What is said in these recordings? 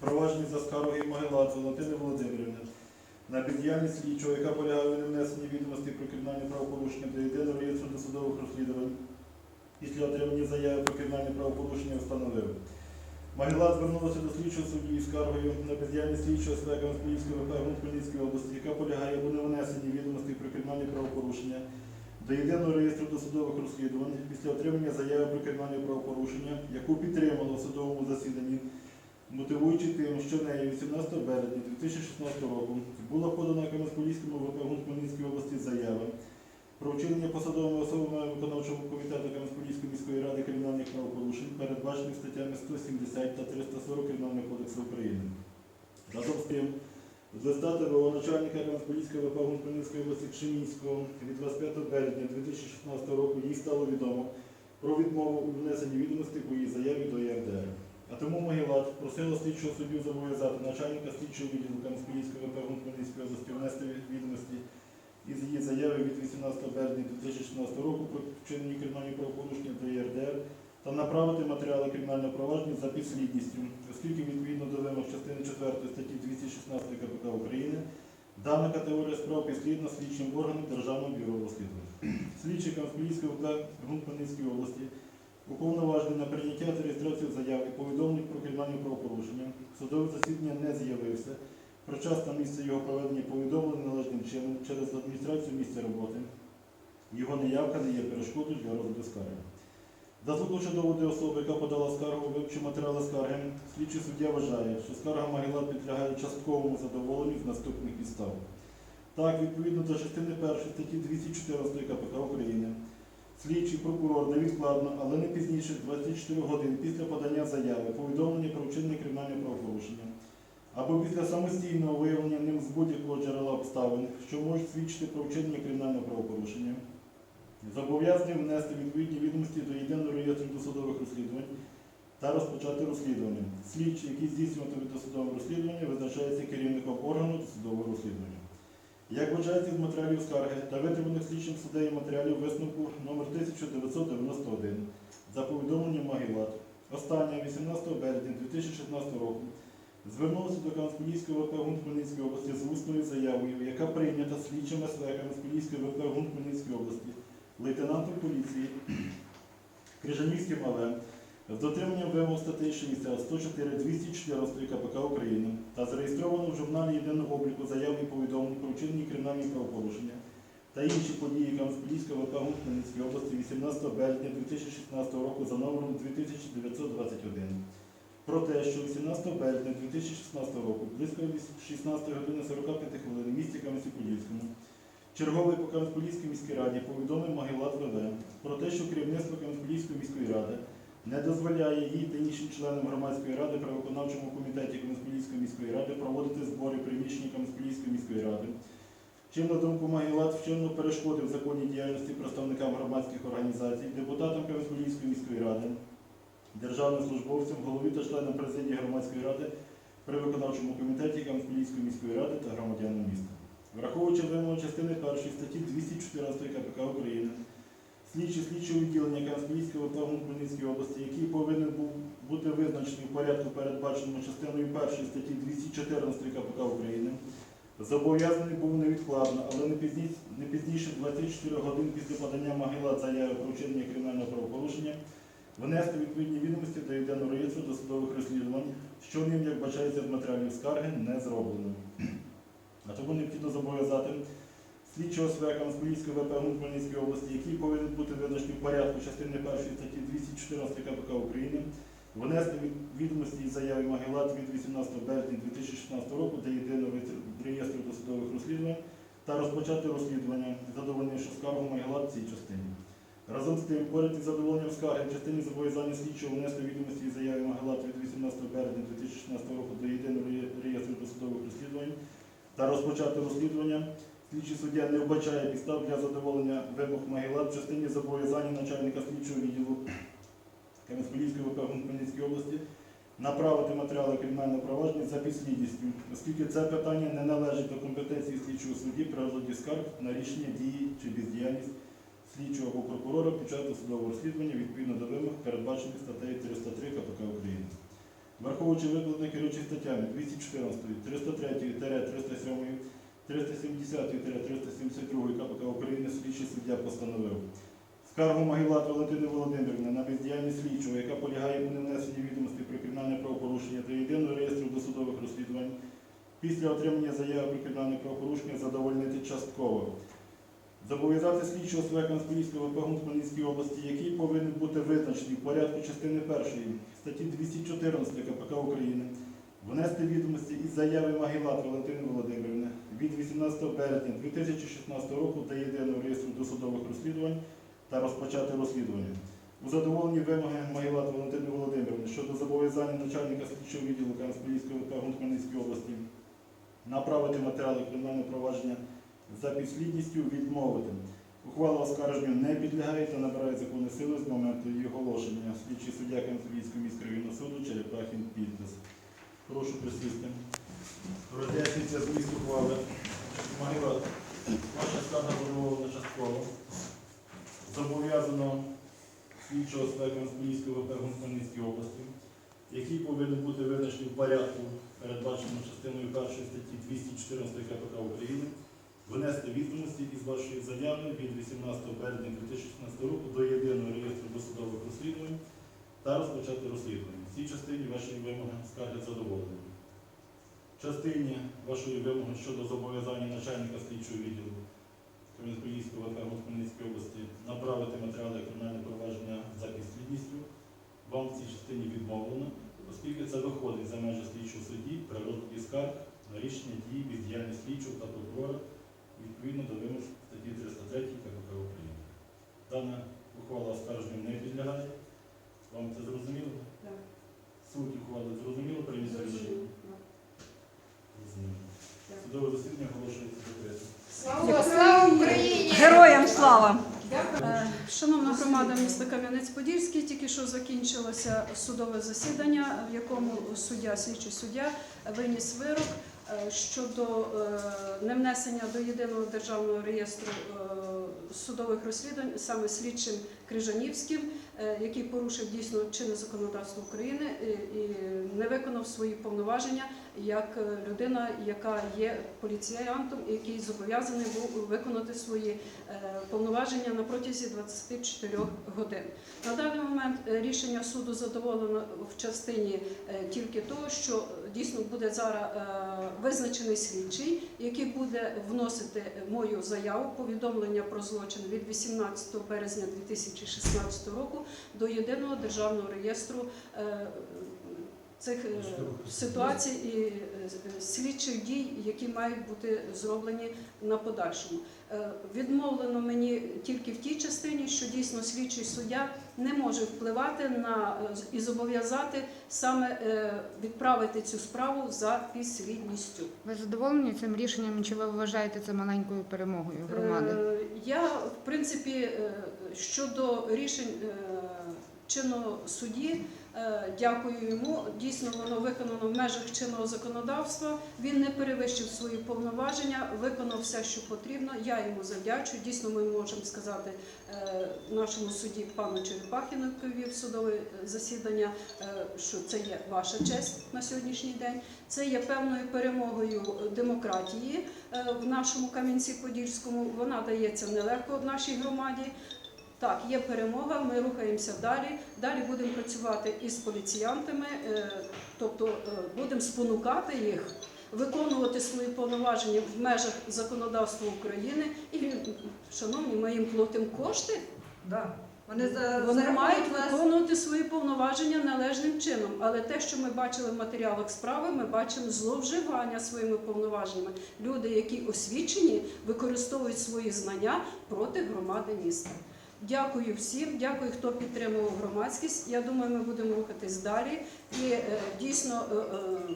Проваджені за скаргою Могилат Валентини Володимирівни на бездіяльність слідчого, яка полягає у невнесенні відомостей про кримінальне правопорушення до єдиного реєстру досудових розслідувань. Після отримання заяви про кримінальне правопорушення встановив. Могилат звернулася до слідчого судді із скаргою на бездіяльність слідчого СВ Кам'янець-Подільської ВП Хмельницької області, яка полягає у невнесенні відомостей про кримінальне правопорушення до єдиного реєстру досудових розслідувань після отримання заяви про кримінальне правопорушення, яку підтримало в судовому засіданні, мотивуючи тим, що нею 18 березня 2016 року була подана Кам'янець-Подільському ВП Хмельницької області заява про вчинення посадовими особами виконавчого комітету Кам'янець-Подільської міської ради кримінальних правопорушень, передбачених статтями 170 та 340 Кримінального кодексу України. Разом з тим, з листа ТВО начальника Кам'янець-Подільської ВП Хмельницької області Кшемінського від 25 березня 2016 року їй стало відомо про відмову у внесенні відомостей по її заяві до ЄРДР. А тому Могилат просила слідчого суддю зобов'язати начальника слідчого відділу Кам'янець-Подільської ВП Хмельницької області внести відомості із її заяви від 18 березня 2016 року про вчинені кримінальні правопорушення до ЄРДР та направити матеріали кримінального провадження за підслідністю, оскільки відповідно частини 4 статті 216 КПК України дана категорія справ підслідна слідчим органам Державного бюро розслідувань. Слідчий Кам'янської ВП Хмельницької області уповноважений на прийняття та реєстрацію заяви повідомлень про кримінальні правопорушення. Судове засідання не з'явився. Про час та місце його проведення повідомлено належним чином через адміністрацію місця роботи. Його неявка не є перешкодою для розгляду скарги. Заслухавши доводи особи, яка подала скаргу, вивчи матеріали скарги, слідчий суддя вважає, що скарга Магелат підлягає частковому задоволенню з наступних підстав. Так, відповідно до частини 1 статті 214 КПК України, слідчий прокурор невідкладно, але не пізніше 24 годин після подання заяви, повідомлення про вчинення кримінального правопорушення або після самостійного виявлення ним з будь-якого джерела обставин, що можуть свідчити про вчинення кримінального правопорушення, зобов'язаний внести відповідні відомості до єдиного реєстру досудових розслідувань та розпочати розслідування. Слідчий, який здійснюватиме досудове розслідування, визначається керівником органу досудового розслідування. Як вважається з матеріалів скарги та витриманих слідчим суддею матеріалів висновку номер 1991 за повідомленням Магілат, останнє 18 березня 2016 року звернулася до Кам'янської ВП ГУН Хмельницької області з усною заявою, яка прийнята слідчим СВ Кам'янської ВП ГУН Хмельницької області, лейтенантом поліції Крижанівським АВ з дотриманням вимог статей 60, 104, 214 КПК України та зареєстровано в журналі єдиного обліку заяв і повідомлень про вчинені кримінальні правопорушення та інші події ВП ГУН Хмельницької області 18 березня 2016 року за номером 2921 про те, що 18 березня 2016 року, близько 16 години 45 хвилин в місті Кам'янці-Подільському, черговий по Кам'янці-Подільській міській раді повідомив Магілат ВВ про те, що керівництво Кам'янці-Подільської міської ради не дозволяє їй та іншим членам громадської ради при виконавчому комітеті Кам'янці-Подільської міської ради проводити збори приміщення Кам'янці-Подільської міської ради. Чим, на думку Магілат, вчинно перешкодив законній діяльності представникам громадських організацій, депутатам Кам'янці-Подільської міської ради, державним службовцям, голові та членам президії громадської ради при виконавчому комітеті Кам'янської міської ради та громадянам міста. Враховуючи вимоги частини 1 статті 214 КПК України, слідчий слідчого відділення Кам'янської та Хмельницької області, який повинен був бути визначений в порядку, передбаченому частиною 1 статті 214 КПК України, зобов'язаний був невідкладно, але не пізніше, не пізніше 24 годин після подання Магила заяви про вчинення кримінального правопорушення внести відповідні відомості до єдиного реєстру досудових розслідувань, що ним, як бачається з матеріалів скарги, не зроблено. А тому необхідно зобов'язати слідчого СВ Кам'янської ВП Хмельницької області, який повинен бути визначений в порядку частини 1 статті 214 КПК України, внести відомості із заяви Магелат від 18 березня 2016 року до єдиного реєстру досудових розслідувань та розпочати розслідування, задовольнивши скаргу Магелат в цій частині. Разом з тим, поряд із задоволенням скарги в частині зобов'язання слідчого внести відомості із заяви Магелат від 18 березня 2016 року до єдиного реєстру досудових розслідувань та розпочати розслідування, слідчий суддя не вбачає підстав для задоволення вимог Магелат в частині зобов'язання начальника слідчого відділу Кам'янської ВП Хмельницької області направити матеріали кримінального провадження за підслідністю, оскільки це питання не належить до компетенції слідчого судді при розгляді скарг на рішення дії чи бездіяльність слідчого або прокурора під час досудового розслідування відповідно до вимог, передбачених статтею 303 КПК України. Враховуючи викладені керуючі статтями 214, 303, 307, 370-372 КПК України слідчий суддя постановив. Скаргу Магілат Валентини Володимирівни на бездіяльність слідчого, яка полягає у невнесенні відомостей про кримінальне правопорушення до єдиного реєстру досудових розслідувань, після отримання заяви про кримінальне правопорушення задовольнити частково. Зобов'язати слідчого СВ Канцелярського ВП Хмельницької області, який повинен бути визначений в порядку частини 1 статті 214 КПК України, внести відомості із заяви Магілат Валентини Володимирівни від 18 березня 2016 року до єдиного реєстру досудових розслідувань та розпочати розслідування. У задоволенні вимоги Магілат Валентини Володимирівни щодо зобов'язання начальника слідчого відділу Канцелярського ВП ГУН Хмельницької області направити матеріали кримінального провадження за підслідністю відмовити. Ухвала оскарженню не підлягає та набирає законну силу з моменту її оголошення. Слідчий суддя Канцелярського міського суду Черепахін підпис. Прошу присісти. Роз'яснюється зміст ухвали. Магіва, ваша скарга задоволена частково. Зобов'язано слідчого Канцелярського ВП Хмельницької області, який повинен бути визначений в порядку, передбаченому частиною першої статті 214 КПК України, внести відомості із вашої заяви від 18 березня 2016 року до єдиного реєстру досудових розслідувань та розпочати розслідування. В цій частині вашої вимоги скарги задоволені. Частині вашої вимоги щодо зобов'язання начальника слідчого відділу Кам'янського ВП Хмельницької області направити матеріали кримінального провадження за підслідністю, вам в цій частині відмовлено, оскільки це виходить за межі слідчого судді при розгляді скарг на рішення дії від діяльність слідчого та прокурора відповідно до вимог статті 303 КПК України. Дана ухвала оскарженню не підлягає. Вам це зрозуміло? Так. Суть ухвали зрозуміло. Зрозуміло. Судове засідання оголошується закритим. Слава Україні! Героям слава! Е, Шановна громада міста Кам'янець-Подільський, тільки що закінчилося судове засідання, в якому суддя, слідчий суддя виніс вирок е, щодо е, невнесення до єдиного державного реєстру е, судових розслідувань саме слідчим Крижанівським, е, який порушив дійсно чинне законодавство України і- і не виконав свої повноваження як е, людина, яка є поліціянтом, і який зобов'язаний був виконати свої е, повноваження на протязі 24 годин. На даний момент е, рішення суду задоволено в частині е, тільки того, що е, дійсно буде зараз е, визначений слідчий, який буде вносити мою заяву повідомлення про злочин від 18 березня 2016 року до єдиного державного реєстру. Цих е, ситуацій і е, слідчих дій, які мають бути зроблені на подальшому. Е, Відмовлено мені тільки в тій частині, що дійсно слідчий суддя не може впливати на і зобов'язати саме відправити цю справу за підслідністю. Ви задоволені цим рішенням? Чи ви вважаєте це маленькою перемогою громади? Я, в принципі, щодо рішень чинного судді, дякую йому. Дійсно, воно виконано в межах чинного законодавства. Він не перевищив свої повноваження, виконав все, що потрібно. Я йому завдячую. Дійсно, ми можемо сказати е, нашому судді пану Черепахіну, який судове е, засідання, е, що це є ваша честь на сьогоднішній день. Це є певною перемогою демократії е, в нашому Кам'янці-Подільському. Вона дається нелегко в нашій громаді. Так, є перемога, ми рухаємося далі. Далі будемо працювати із поліціянтами, е, тобто е, будемо спонукати їх виконувати свої повноваження в межах законодавства України. І, шановні, ми їм платимо кошти. Да. Вони, Вони мають нас- виконувати свої повноваження належним чином. Але те, що ми бачили в матеріалах справи, ми бачимо зловживання своїми повноваженнями. Люди, які освічені, використовують свої знання проти громади міста. Дякую всім, дякую, хто підтримував громадськість. Я думаю, ми будемо рухатись далі. І е, дійсно е, е,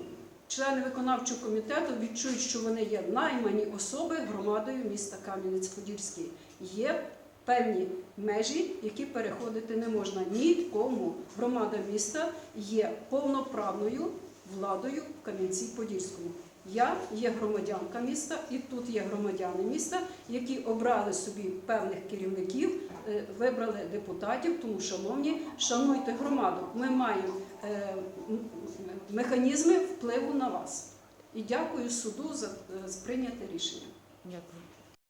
члени виконавчого комітету відчують, що вони є наймані особи громадою міста Кам'янець-Подільський. Є певні межі, які переходити не можна нікому. Громада міста є повноправною владою в Кам'янці-Подільському. Я є громадянка міста, і тут є громадяни міста, які обрали собі певних керівників, е, вибрали депутатів. Тому, шановні, шануйте громаду. Ми маємо е, механізми впливу на вас. І дякую суду за, е, прийняте рішення. Дякую.